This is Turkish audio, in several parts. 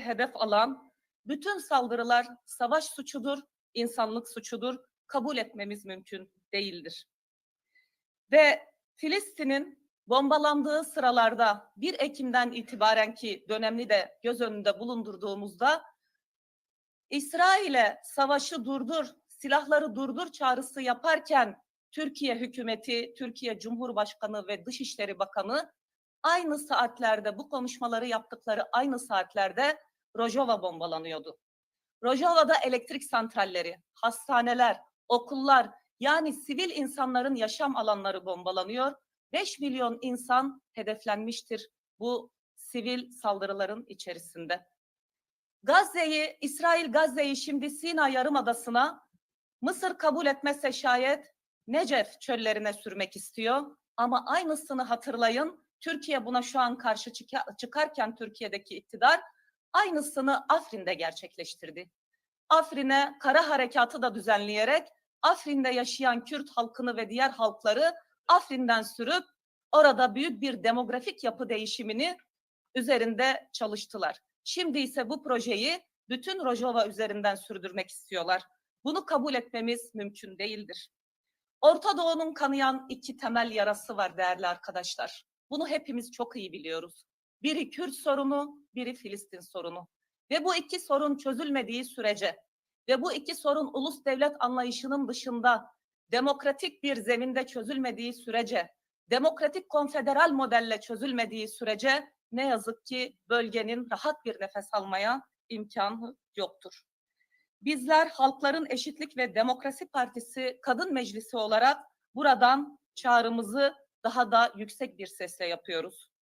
hedef alan bütün saldırılar savaş suçudur, insanlık suçudur. Kabul etmemiz mümkün değildir. Ve Filistin'in bombalandığı sıralarda 1 Ekim'den itibaren ki dönemli de göz önünde bulundurduğumuzda İsrail'e savaşı durdur, silahları durdur çağrısı yaparken Türkiye hükümeti, Türkiye Cumhurbaşkanı ve Dışişleri Bakanı aynı saatlerde bu konuşmaları yaptıkları aynı saatlerde Rojava bombalanıyordu. Rojava'da elektrik santralleri, hastaneler, okullar yani sivil insanların yaşam alanları bombalanıyor. 5 milyon insan hedeflenmiştir bu sivil saldırıların içerisinde. Gazze'yi, İsrail Gazze'yi şimdi Sina Yarımadası'na Mısır kabul etmezse şayet Necef çöllerine sürmek istiyor. Ama aynısını hatırlayın. Türkiye buna şu an karşı çıkarken Türkiye'deki iktidar aynısını Afrin'de gerçekleştirdi. Afrin'e kara harekatı da düzenleyerek Afrin'de yaşayan Kürt halkını ve diğer halkları Afrin'den sürüp orada büyük bir demografik yapı değişimini üzerinde çalıştılar. Şimdi ise bu projeyi bütün Rojava üzerinden sürdürmek istiyorlar. Bunu kabul etmemiz mümkün değildir. Orta Doğu'nun kanayan iki temel yarası var değerli arkadaşlar. Bunu hepimiz çok iyi biliyoruz. Biri Kürt sorunu, biri Filistin sorunu. Ve bu iki sorun çözülmediği sürece ve bu iki sorun ulus devlet anlayışının dışında demokratik bir zeminde çözülmediği sürece, demokratik konfederal modelle çözülmediği sürece ne yazık ki bölgenin rahat bir nefes almaya imkanı yoktur. Bizler Halkların Eşitlik ve Demokrasi Partisi Kadın Meclisi olarak buradan çağrımızı daha da yüksek bir sesle yapıyoruz.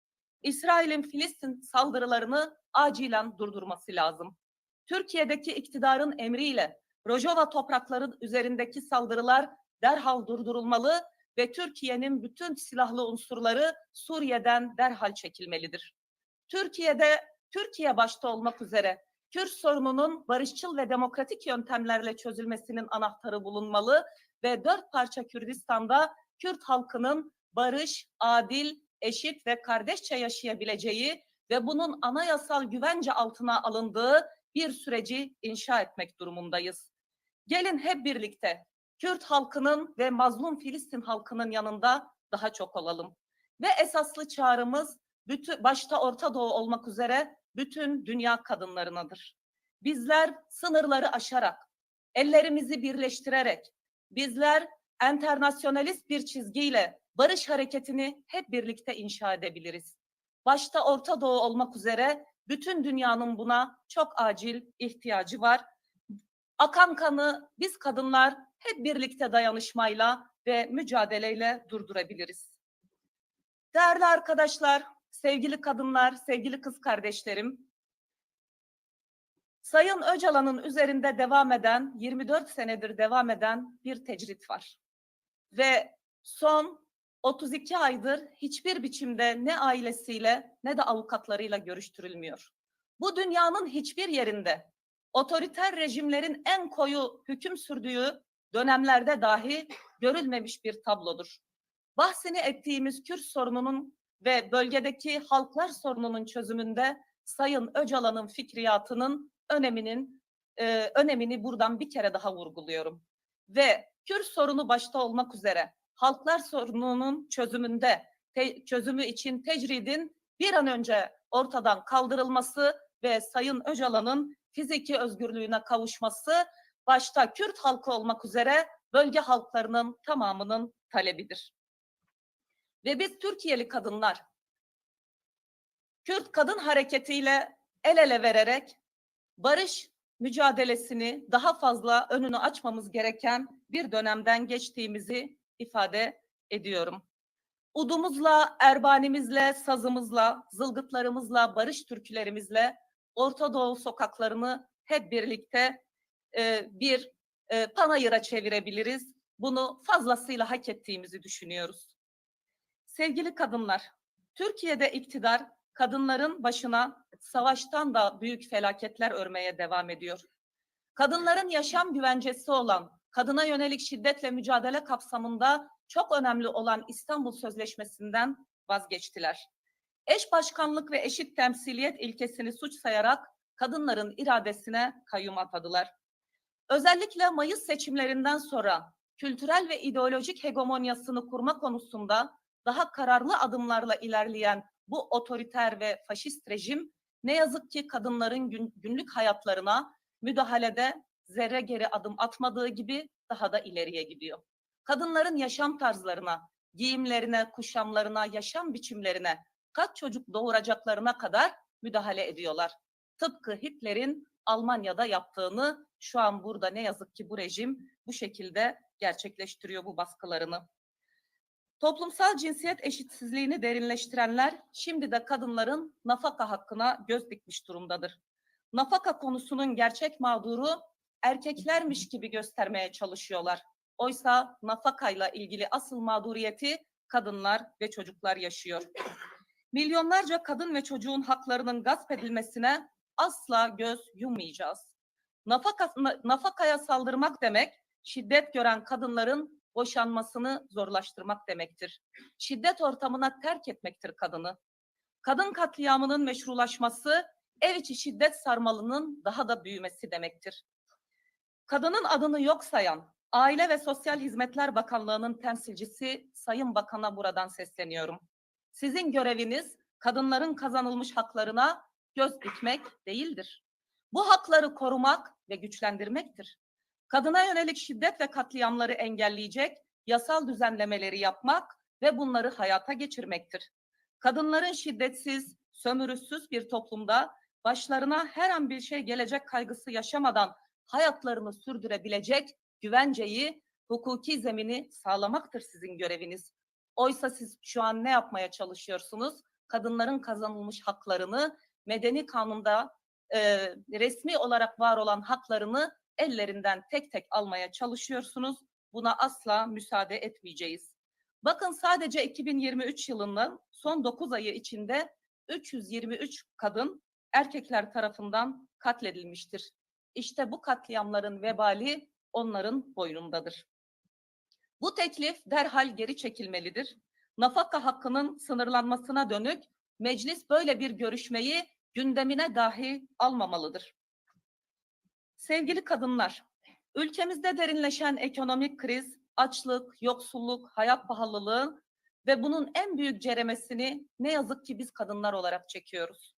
İsrail'in Filistin saldırılarını acilen durdurması lazım. Türkiye'deki iktidarın emriyle Rojava toprakları üzerindeki saldırılar derhal durdurulmalı ve Türkiye'nin bütün silahlı unsurları Suriye'den derhal çekilmelidir. Türkiye'de Türkiye başta olmak üzere Kürt sorununun barışçıl ve demokratik yöntemlerle çözülmesinin anahtarı bulunmalı ve dört parça Kürdistan'da Kürt halkının barış, adil, eşit ve kardeşçe yaşayabileceği ve bunun anayasal güvence altına alındığı bir süreci inşa etmek durumundayız. Gelin hep birlikte Kürt halkının ve mazlum Filistin halkının yanında daha çok olalım. Ve esaslı çağrımız bütün, başta Orta Doğu olmak üzere bütün dünya kadınlarınadır. Bizler sınırları aşarak, ellerimizi birleştirerek, bizler enternasyonalist bir çizgiyle barış hareketini hep birlikte inşa edebiliriz. Başta Orta Doğu olmak üzere bütün dünyanın buna çok acil ihtiyacı var. Akan kanı biz kadınlar hep birlikte dayanışmayla ve mücadeleyle durdurabiliriz. Değerli arkadaşlar, sevgili kadınlar, sevgili kız kardeşlerim, Sayın Öcalan'ın üzerinde devam eden, 24 senedir devam eden bir tecrit var. Ve son 32 aydır hiçbir biçimde ne ailesiyle ne de avukatlarıyla görüştürülmüyor. Bu dünyanın hiçbir yerinde otoriter rejimlerin en koyu hüküm sürdüğü dönemlerde dahi görülmemiş bir tablodur. Bahsini ettiğimiz Kürt sorununun ve bölgedeki halklar sorununun çözümünde Sayın Öcalan'ın fikriyatının öneminin e, önemini buradan bir kere daha vurguluyorum. Ve Kürt sorunu başta olmak üzere halklar sorununun çözümünde te, çözümü için tecridin bir an önce ortadan kaldırılması ve Sayın Öcalan'ın fiziki özgürlüğüne kavuşması başta Kürt halkı olmak üzere bölge halklarının tamamının talebidir. Ve biz Türkiye'li kadınlar Kürt kadın hareketiyle el ele vererek barış mücadelesini daha fazla önünü açmamız gereken bir dönemden geçtiğimizi ifade ediyorum. Udumuzla, erbanimizle, sazımızla, zılgıtlarımızla, barış türkülerimizle Orta Doğu sokaklarını hep birlikte e, bir e, panayıra çevirebiliriz. Bunu fazlasıyla hak ettiğimizi düşünüyoruz. Sevgili kadınlar, Türkiye'de iktidar kadınların başına savaştan da büyük felaketler örmeye devam ediyor. Kadınların yaşam güvencesi olan kadına yönelik şiddetle mücadele kapsamında çok önemli olan İstanbul Sözleşmesi'nden vazgeçtiler. Eş başkanlık ve eşit temsiliyet ilkesini suç sayarak kadınların iradesine kayyum atadılar. Özellikle Mayıs seçimlerinden sonra kültürel ve ideolojik hegemonyasını kurma konusunda daha kararlı adımlarla ilerleyen bu otoriter ve faşist rejim ne yazık ki kadınların gün- günlük hayatlarına müdahalede zerre geri adım atmadığı gibi daha da ileriye gidiyor. Kadınların yaşam tarzlarına, giyimlerine, kuşamlarına, yaşam biçimlerine, kaç çocuk doğuracaklarına kadar müdahale ediyorlar. Tıpkı Hitler'in Almanya'da yaptığını şu an burada ne yazık ki bu rejim bu şekilde gerçekleştiriyor bu baskılarını. Toplumsal cinsiyet eşitsizliğini derinleştirenler şimdi de kadınların nafaka hakkına göz dikmiş durumdadır. Nafaka konusunun gerçek mağduru erkeklermiş gibi göstermeye çalışıyorlar. Oysa nafakayla ilgili asıl mağduriyeti kadınlar ve çocuklar yaşıyor. Milyonlarca kadın ve çocuğun haklarının gasp edilmesine asla göz yummayacağız. Nafaka, na- nafakaya saldırmak demek, şiddet gören kadınların boşanmasını zorlaştırmak demektir. Şiddet ortamına terk etmektir kadını. Kadın katliamının meşrulaşması, ev içi şiddet sarmalının daha da büyümesi demektir. Kadının adını yok sayan Aile ve Sosyal Hizmetler Bakanlığı'nın temsilcisi Sayın Bakan'a buradan sesleniyorum. Sizin göreviniz kadınların kazanılmış haklarına göz dikmek değildir. Bu hakları korumak ve güçlendirmektir. Kadına yönelik şiddet ve katliamları engelleyecek yasal düzenlemeleri yapmak ve bunları hayata geçirmektir. Kadınların şiddetsiz, sömürüsüz bir toplumda başlarına her an bir şey gelecek kaygısı yaşamadan hayatlarını sürdürebilecek güvenceyi, hukuki zemini sağlamaktır sizin göreviniz. Oysa siz şu an ne yapmaya çalışıyorsunuz? Kadınların kazanılmış haklarını medeni kanunda e, resmi olarak var olan haklarını ellerinden tek tek almaya çalışıyorsunuz. Buna asla müsaade etmeyeceğiz. Bakın sadece 2023 yılının son 9 ayı içinde 323 kadın erkekler tarafından katledilmiştir. İşte bu katliamların vebali onların boynundadır. Bu teklif derhal geri çekilmelidir. Nafaka hakkının sınırlanmasına dönük meclis böyle bir görüşmeyi gündemine dahi almamalıdır. Sevgili kadınlar, ülkemizde derinleşen ekonomik kriz, açlık, yoksulluk, hayat pahalılığı ve bunun en büyük ceremesini ne yazık ki biz kadınlar olarak çekiyoruz.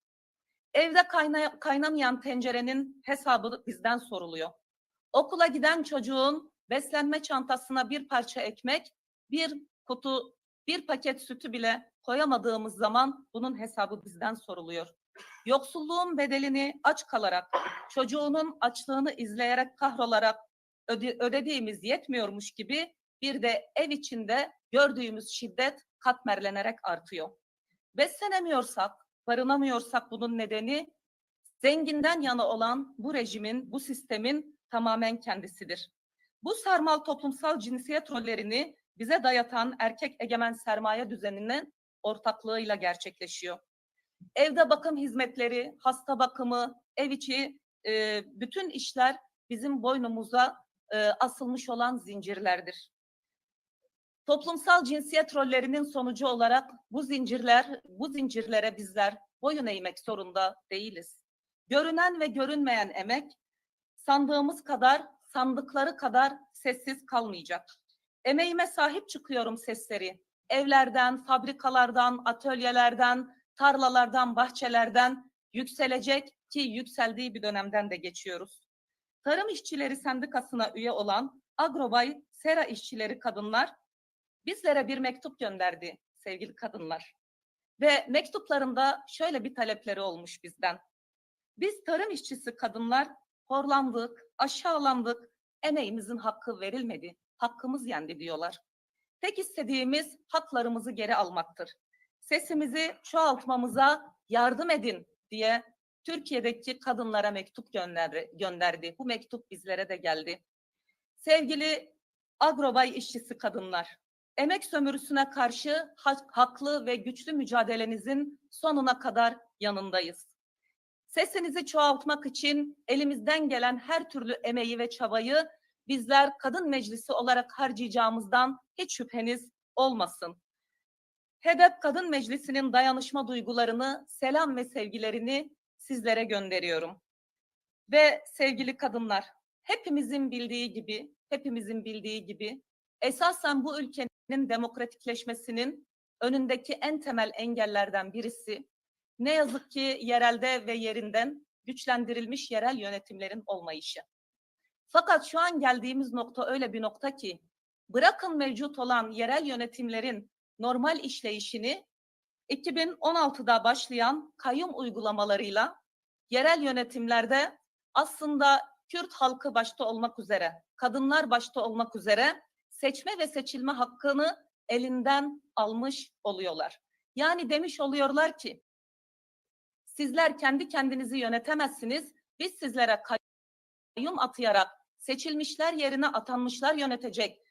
Evde kayna- kaynamayan tencerenin hesabı bizden soruluyor. Okula giden çocuğun beslenme çantasına bir parça ekmek, bir kutu, bir paket sütü bile koyamadığımız zaman bunun hesabı bizden soruluyor. Yoksulluğun bedelini aç kalarak, çocuğunun açlığını izleyerek kahrolarak öde- ödediğimiz yetmiyormuş gibi bir de ev içinde gördüğümüz şiddet katmerlenerek artıyor. Beslenemiyorsak, barınamıyorsak bunun nedeni zenginden yana olan bu rejimin, bu sistemin tamamen kendisidir. Bu sarmal toplumsal cinsiyet rollerini bize dayatan erkek egemen sermaye düzeninin ortaklığıyla gerçekleşiyor. Evde bakım hizmetleri, hasta bakımı, ev içi bütün işler bizim boynumuza asılmış olan zincirlerdir. Toplumsal cinsiyet rollerinin sonucu olarak bu zincirler, bu zincirlere bizler boyun eğmek zorunda değiliz. Görünen ve görünmeyen emek sandığımız kadar, sandıkları kadar sessiz kalmayacak. Emeğime sahip çıkıyorum sesleri. Evlerden, fabrikalardan, atölyelerden, tarlalardan, bahçelerden yükselecek ki yükseldiği bir dönemden de geçiyoruz. Tarım İşçileri Sendikası'na üye olan Agrobay Sera işçileri kadınlar bizlere bir mektup gönderdi sevgili kadınlar. Ve mektuplarında şöyle bir talepleri olmuş bizden. Biz tarım işçisi kadınlar horlandık, aşağılandık, emeğimizin hakkı verilmedi, hakkımız yendi diyorlar. Tek istediğimiz haklarımızı geri almaktır. Sesimizi çoğaltmamıza yardım edin diye Türkiye'deki kadınlara mektup gönderdi. gönderdi. Bu mektup bizlere de geldi. Sevgili agrobay işçisi kadınlar, emek sömürüsüne karşı hak- haklı ve güçlü mücadelenizin sonuna kadar yanındayız. Sesinizi çoğaltmak için elimizden gelen her türlü emeği ve çabayı bizler kadın meclisi olarak harcayacağımızdan hiç şüpheniz olmasın. HEDEP Kadın Meclisi'nin dayanışma duygularını, selam ve sevgilerini sizlere gönderiyorum. Ve sevgili kadınlar, hepimizin bildiği gibi, hepimizin bildiği gibi esasen bu ülkenin demokratikleşmesinin önündeki en temel engellerden birisi ne yazık ki yerelde ve yerinden güçlendirilmiş yerel yönetimlerin olmayışı. Fakat şu an geldiğimiz nokta öyle bir nokta ki bırakın mevcut olan yerel yönetimlerin normal işleyişini 2016'da başlayan kayyum uygulamalarıyla yerel yönetimlerde aslında Kürt halkı başta olmak üzere, kadınlar başta olmak üzere seçme ve seçilme hakkını elinden almış oluyorlar. Yani demiş oluyorlar ki sizler kendi kendinizi yönetemezsiniz. Biz sizlere kayyum atayarak seçilmişler yerine atanmışlar yönetecek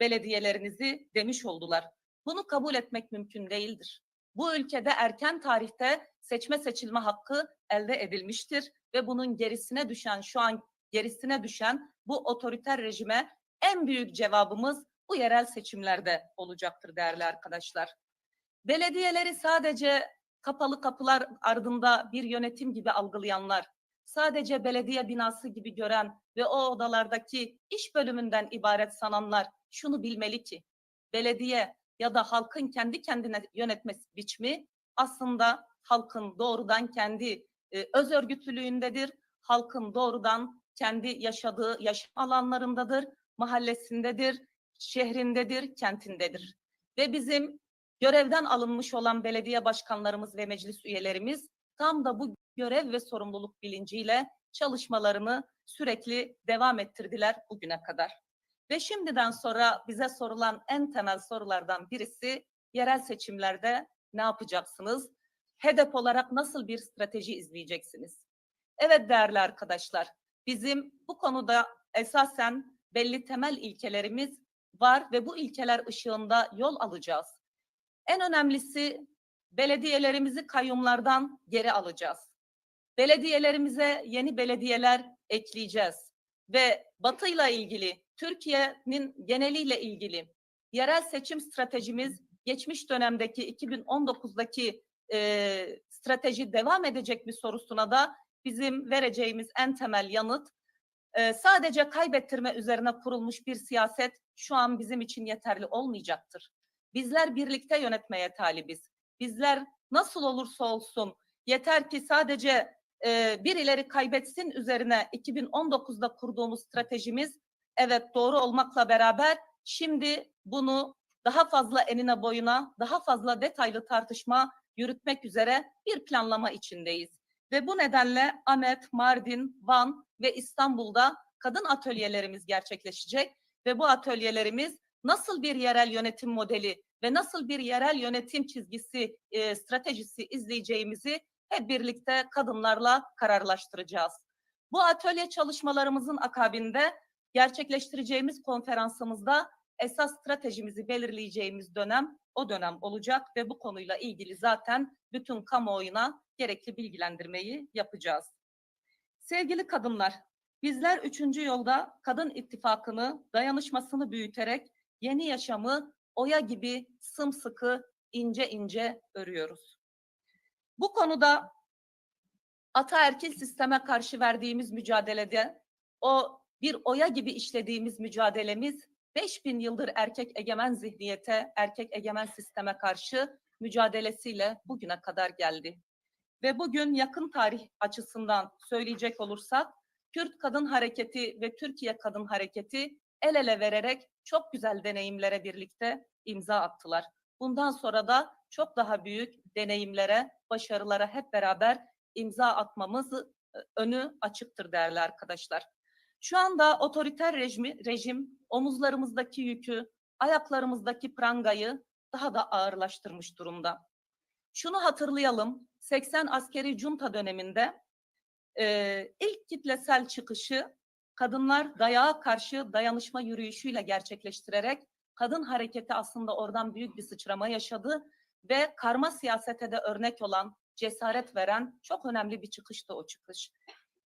belediyelerinizi demiş oldular. Bunu kabul etmek mümkün değildir. Bu ülkede erken tarihte seçme seçilme hakkı elde edilmiştir ve bunun gerisine düşen şu an gerisine düşen bu otoriter rejime en büyük cevabımız bu yerel seçimlerde olacaktır değerli arkadaşlar. Belediyeleri sadece kapalı kapılar ardında bir yönetim gibi algılayanlar, sadece belediye binası gibi gören ve o odalardaki iş bölümünden ibaret sananlar şunu bilmeli ki belediye ya da halkın kendi kendine yönetmesi biçimi aslında halkın doğrudan kendi e, öz örgütlülüğündedir. Halkın doğrudan kendi yaşadığı yaşam alanlarındadır, mahallesindedir, şehrindedir, kentindedir. Ve bizim görevden alınmış olan belediye başkanlarımız ve meclis üyelerimiz tam da bu görev ve sorumluluk bilinciyle çalışmalarını sürekli devam ettirdiler bugüne kadar. Ve şimdiden sonra bize sorulan en temel sorulardan birisi yerel seçimlerde ne yapacaksınız? Hedef olarak nasıl bir strateji izleyeceksiniz? Evet değerli arkadaşlar, bizim bu konuda esasen belli temel ilkelerimiz var ve bu ilkeler ışığında yol alacağız. En önemlisi belediyelerimizi kayyumlardan geri alacağız. Belediyelerimize yeni belediyeler ekleyeceğiz ve Batı'yla ilgili, Türkiye'nin geneliyle ilgili yerel seçim stratejimiz geçmiş dönemdeki 2019'daki e, strateji devam edecek bir sorusuna da bizim vereceğimiz en temel yanıt sadece kaybettirme üzerine kurulmuş bir siyaset şu an bizim için yeterli olmayacaktır. Bizler birlikte yönetmeye talibiz. Bizler nasıl olursa olsun yeter ki sadece e, birileri kaybetsin üzerine 2019'da kurduğumuz stratejimiz evet doğru olmakla beraber şimdi bunu daha fazla enine boyuna, daha fazla detaylı tartışma yürütmek üzere bir planlama içindeyiz. Ve bu nedenle Ahmet, Mardin, Van ve İstanbul'da kadın atölyelerimiz gerçekleşecek ve bu atölyelerimiz nasıl bir yerel yönetim modeli ve nasıl bir yerel yönetim çizgisi, e, stratejisi izleyeceğimizi hep birlikte kadınlarla kararlaştıracağız. Bu atölye çalışmalarımızın akabinde gerçekleştireceğimiz konferansımızda esas stratejimizi belirleyeceğimiz dönem o dönem olacak ve bu konuyla ilgili zaten bütün kamuoyuna gerekli bilgilendirmeyi yapacağız. Sevgili kadınlar, bizler üçüncü yolda kadın ittifakını, dayanışmasını büyüterek yeni yaşamı oya gibi sımsıkı, ince ince örüyoruz. Bu konuda ataerkil sisteme karşı verdiğimiz mücadelede o bir oya gibi işlediğimiz mücadelemiz 5000 yıldır erkek egemen zihniyete, erkek egemen sisteme karşı mücadelesiyle bugüne kadar geldi. Ve bugün yakın tarih açısından söyleyecek olursak, Kürt Kadın Hareketi ve Türkiye Kadın Hareketi el ele vererek çok güzel deneyimlere birlikte imza attılar. Bundan sonra da çok daha büyük deneyimlere, başarılara hep beraber imza atmamız e, önü açıktır değerli arkadaşlar. Şu anda otoriter rejimi, rejim omuzlarımızdaki yükü, ayaklarımızdaki prangayı daha da ağırlaştırmış durumda. Şunu hatırlayalım, 80 askeri junta döneminde e, ilk kitlesel çıkışı kadınlar dayağa karşı dayanışma yürüyüşüyle gerçekleştirerek kadın hareketi aslında oradan büyük bir sıçrama yaşadı ve karma siyasete de örnek olan, cesaret veren çok önemli bir çıkıştı o çıkış.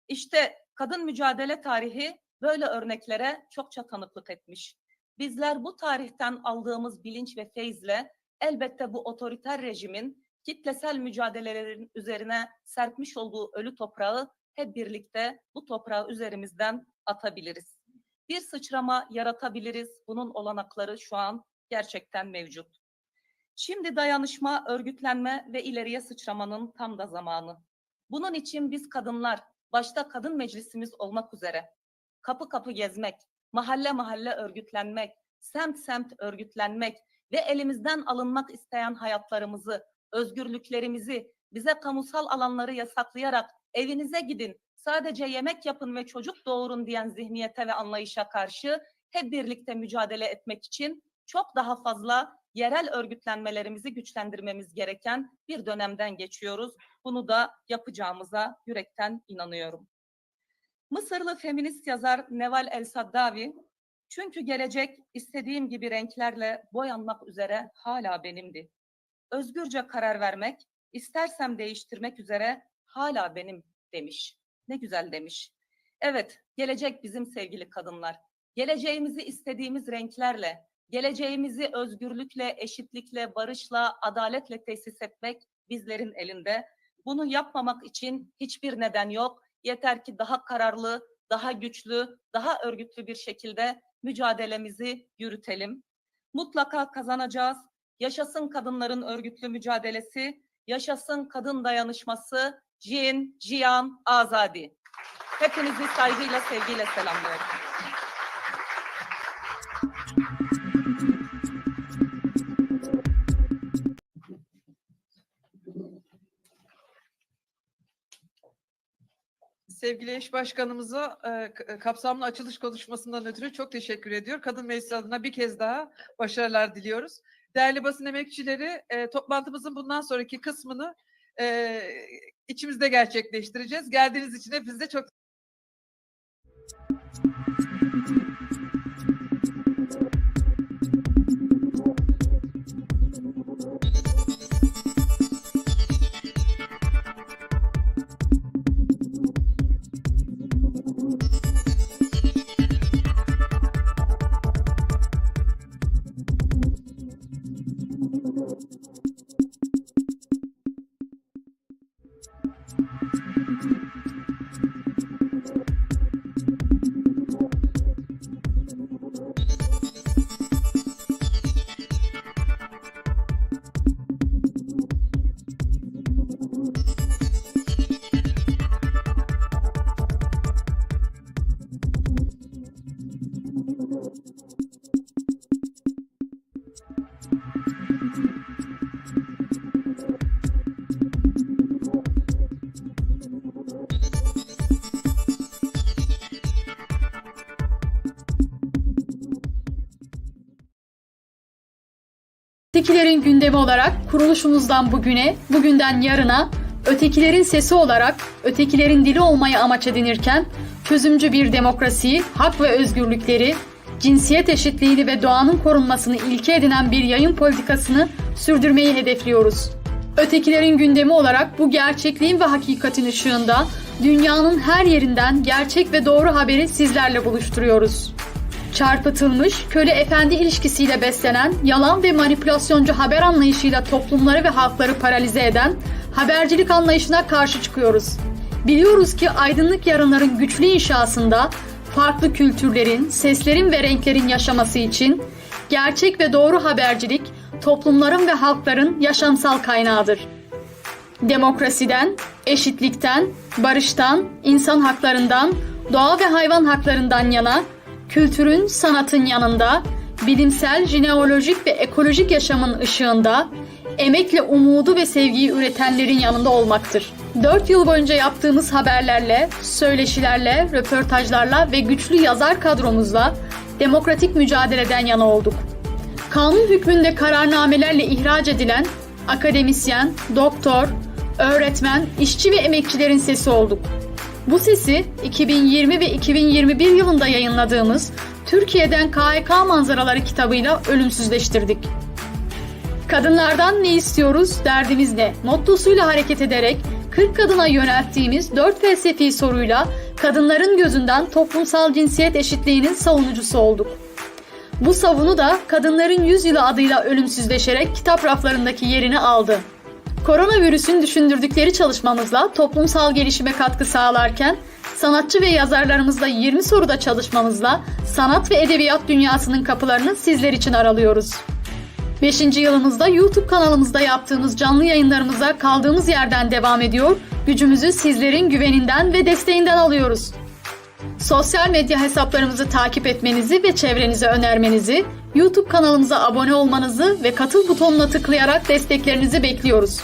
İşte kadın mücadele tarihi böyle örneklere çokça tanıklık etmiş. Bizler bu tarihten aldığımız bilinç ve feyizle elbette bu otoriter rejimin kitlesel mücadelelerin üzerine serpmiş olduğu ölü toprağı hep birlikte bu toprağı üzerimizden atabiliriz. Bir sıçrama yaratabiliriz. Bunun olanakları şu an gerçekten mevcut. Şimdi dayanışma, örgütlenme ve ileriye sıçramanın tam da zamanı. Bunun için biz kadınlar, başta kadın meclisimiz olmak üzere kapı kapı gezmek, mahalle mahalle örgütlenmek, semt semt örgütlenmek ve elimizden alınmak isteyen hayatlarımızı, özgürlüklerimizi, bize kamusal alanları yasaklayarak evinize gidin, sadece yemek yapın ve çocuk doğurun diyen zihniyete ve anlayışa karşı hep birlikte mücadele etmek için çok daha fazla yerel örgütlenmelerimizi güçlendirmemiz gereken bir dönemden geçiyoruz. Bunu da yapacağımıza yürekten inanıyorum. Mısırlı feminist yazar Neval El Saddavi, çünkü gelecek istediğim gibi renklerle boyanmak üzere hala benimdi. Özgürce karar vermek, istersem değiştirmek üzere hala benim demiş. Ne güzel demiş. Evet, gelecek bizim sevgili kadınlar. Geleceğimizi istediğimiz renklerle, geleceğimizi özgürlükle, eşitlikle, barışla, adaletle tesis etmek bizlerin elinde. Bunu yapmamak için hiçbir neden yok. Yeter ki daha kararlı, daha güçlü, daha örgütlü bir şekilde mücadelemizi yürütelim. Mutlaka kazanacağız. Yaşasın kadınların örgütlü mücadelesi, yaşasın kadın dayanışması, Jin, Jiyan, Azadi. Hepinizi saygıyla, sevgiyle selamlıyorum. Sevgili eş başkanımıza e, e, kapsamlı açılış konuşmasından ötürü çok teşekkür ediyor. Kadın Meclisi adına bir kez daha başarılar diliyoruz. Değerli basın emekçileri, e, toplantımızın bundan sonraki kısmını e, içimizde gerçekleştireceğiz. Geldiğiniz için hepinize çok Ötekilerin gündemi olarak kuruluşumuzdan bugüne, bugünden yarına, ötekilerin sesi olarak ötekilerin dili olmayı amaç edinirken, çözümcü bir demokrasiyi, hak ve özgürlükleri, cinsiyet eşitliğini ve doğanın korunmasını ilke edinen bir yayın politikasını sürdürmeyi hedefliyoruz. Ötekilerin gündemi olarak bu gerçekliğin ve hakikatin ışığında dünyanın her yerinden gerçek ve doğru haberi sizlerle buluşturuyoruz çarpıtılmış, köle efendi ilişkisiyle beslenen, yalan ve manipülasyoncu haber anlayışıyla toplumları ve halkları paralize eden habercilik anlayışına karşı çıkıyoruz. Biliyoruz ki aydınlık yarınların güçlü inşasında farklı kültürlerin, seslerin ve renklerin yaşaması için gerçek ve doğru habercilik toplumların ve halkların yaşamsal kaynağıdır. Demokrasiden, eşitlikten, barıştan, insan haklarından, doğa ve hayvan haklarından yana kültürün, sanatın yanında, bilimsel, jineolojik ve ekolojik yaşamın ışığında, emekle umudu ve sevgiyi üretenlerin yanında olmaktır. 4 yıl boyunca yaptığımız haberlerle, söyleşilerle, röportajlarla ve güçlü yazar kadromuzla demokratik mücadeleden yana olduk. Kanun hükmünde kararnamelerle ihraç edilen akademisyen, doktor, öğretmen, işçi ve emekçilerin sesi olduk. Bu sesi 2020 ve 2021 yılında yayınladığımız Türkiye'den KHK manzaraları kitabıyla ölümsüzleştirdik. Kadınlardan ne istiyoruz, derdimiz ne? Mottosuyla hareket ederek 40 kadına yönelttiğimiz 4 felsefi soruyla kadınların gözünden toplumsal cinsiyet eşitliğinin savunucusu olduk. Bu savunu da Kadınların Yüzyılı adıyla ölümsüzleşerek kitap raflarındaki yerini aldı. Koronavirüsün düşündürdükleri çalışmamızla toplumsal gelişime katkı sağlarken, sanatçı ve yazarlarımızla 20 soruda çalışmamızla sanat ve edebiyat dünyasının kapılarını sizler için aralıyoruz. 5. yılımızda YouTube kanalımızda yaptığımız canlı yayınlarımıza kaldığımız yerden devam ediyor, gücümüzü sizlerin güveninden ve desteğinden alıyoruz. Sosyal medya hesaplarımızı takip etmenizi ve çevrenize önermenizi, YouTube kanalımıza abone olmanızı ve katıl butonuna tıklayarak desteklerinizi bekliyoruz.